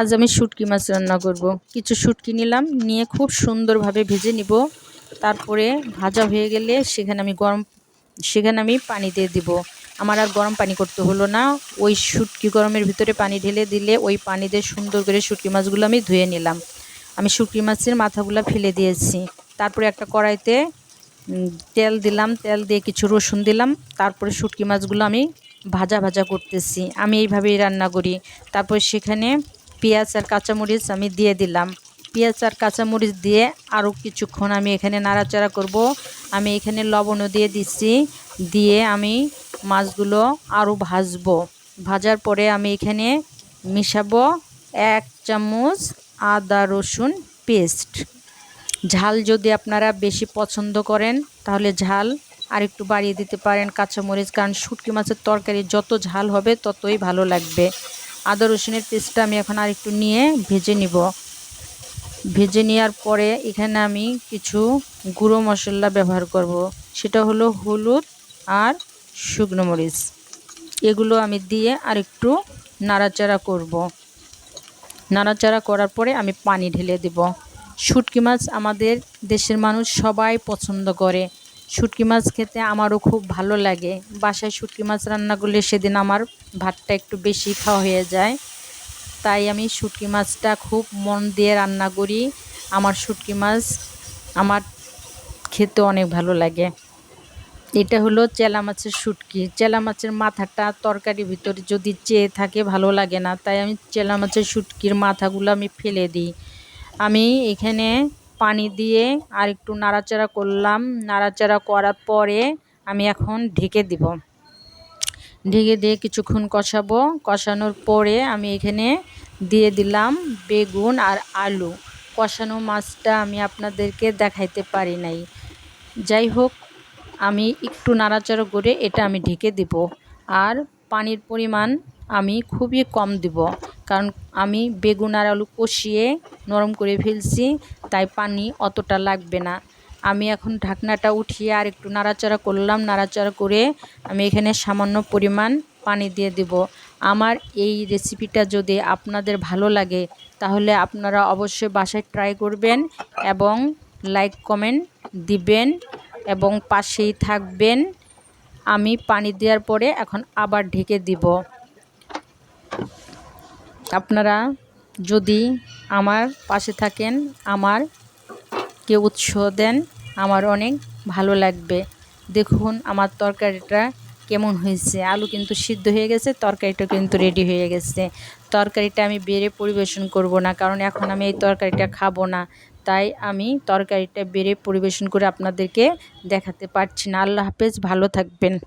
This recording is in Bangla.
আজ আমি শুটকি মাছ রান্না করব। কিছু শুটকি নিলাম, নিয়ে খুব সুন্দরভাবে ভেজে নিব। তারপরে ভাজা হয়ে গেলে সেখানে আমি গরম, সেখানে আমি পানি দিয়ে দিব। আমার আর গরম পানি করতে হলো না। ওই শুটকি গরমের ভিতরে পানি ঢেলে দিলে ওই পানি দিয়ে সুন্দর করে শুটকি মাছগুলো আমি ধুয়ে নিলাম। আমি শুটকি মাছের মাথাগুলো ফেলে দিয়েছি। তারপরে একটা কড়াইতে তেল দিলাম। তেল দিয়ে কিছু রসুন দিলাম। তারপরে শুটকি মাছগুলো আমি ভাজা ভাজা করতেছি। আমি এইভাবেই রান্না করি। তারপর সেখানে পেঁয়াজ আর কাঁচামরিচ আমি দিয়ে দিলাম। পেঁয়াজ আর কাঁচামরিচ দিয়ে আরও কিছুক্ষণ আমি এখানে নাড়াচাড়া করব। আমি এখানে লবণও দিয়ে দিচ্ছি। দিয়ে আমি মাছগুলো আরও ভাজবো। ভাজার পরে আমি এখানে মিশাবো এক চামচ আদা রসুন পেস্ট। ঝাল যদি আপনারা বেশি পছন্দ করেন, তাহলে ঝাল আর একটু বাড়িয়ে দিতে পারেন। কাঁচামরিচ, কারণ শুটকি মাছের তরকারি যত ঝাল হবে ততই ভালো লাগবে। আদা রসুনের পেস্টটা আমি এখন আর একটু নিয়ে ভেজে নিব ভেজে নেওয়ার পরে এখানে আমি কিছু গুঁড়ো মশলা ব্যবহার করব। সেটা হলো হলুদ আর শুকনো মরিচ এগুলো আমি দিয়ে আর একটু নাড়াচাড়া করব। নাড়াচাড়া করার পরে আমি পানি ঢেলে দেব শুটকি মাছ আমাদের দেশের মানুষ সবাই পছন্দ করে শুটকি মাছ খেতে আমারও খুব ভালো লাগে। বাসায় শুটকি মাছ রান্না করলে সেদিন আমার ভাতটা একটু বেশি খাওয়া হয়ে যায়। তাই আমি শুটকি মাছটা খুব মন দিয়ে রান্না করি। আমার শুটকি মাছ আমার খেতে অনেক ভালো লাগে। এটা হলো চেলা মাছের শুটকি। চেলা মাছের মাথাটা তরকারির ভিতরে যদি চেয়ে থাকে ভালো লাগে না। তাই আমি চেলা মাছের শুটকির মাথাগুলো আমি ফেলে দিই। আমি এখানে পানি দিয়ে আর একটু নাড়াচাড়া করলাম। নাড়াচাড়া করার পরে আমি এখন ঢেকে দিব। ঢেকে দিয়ে কিছুক্ষণ কষাবো। কষানোর পরে আমি এখানে দিয়ে দিলাম বেগুন আর আলু। কষানো মাছটা আমি আপনাদেরকে দেখাইতে পারি নাই। যাই হোক, আমি একটু নাড়াচাড়া করে এটা আমি ঢেকে দিব। আর পানির পরিমাণ আমি খুবই কম দিব। কারণ আমি বেগুন আর আলু কষিয়ে নরম করে ফেলছি, তাই পানি অতটা লাগবে না। আমি এখন ঢাকনাটা উঠিয়ে আর একটু নাড়াচাড়া করলাম। নাড়াচাড়া করে আমি এখানে সামান্য পরিমাণ পানি দিয়ে দেব। আমার এই রেসিপিটা যদি আপনাদের ভালো লাগে, তাহলে আপনারা অবশ্যই বাসায় ট্রাই করবেন এবং লাইক কমেন্ট দিবেন এবং পাশেই থাকবেন। আমি পানি দেওয়ার পরে এখন আবার ঢেকে দিব। আপনারা যদি আমার পাশে থাকেন, আমার কে উৎসাহ দেন, আমার অনেক ভালো লাগবে। দেখুন আমার তরকারিটা কেমন হয়েছে। আলু কিন্তু সিদ্ধ হয়ে গেছে, তরকারিটা কিন্তু রেডি হয়ে গেছে। তরকারিটা আমি বেড়ে পরিবেশন করব না, কারণ এখন আমি এই তরকারিটা খাব না। তাই আমি তরকারিটা বেড়ে পরিবেশন করে আপনাদেরকে দেখাতে পারছি না। আল্লাহ হাফেজ, ভালো থাকবেন।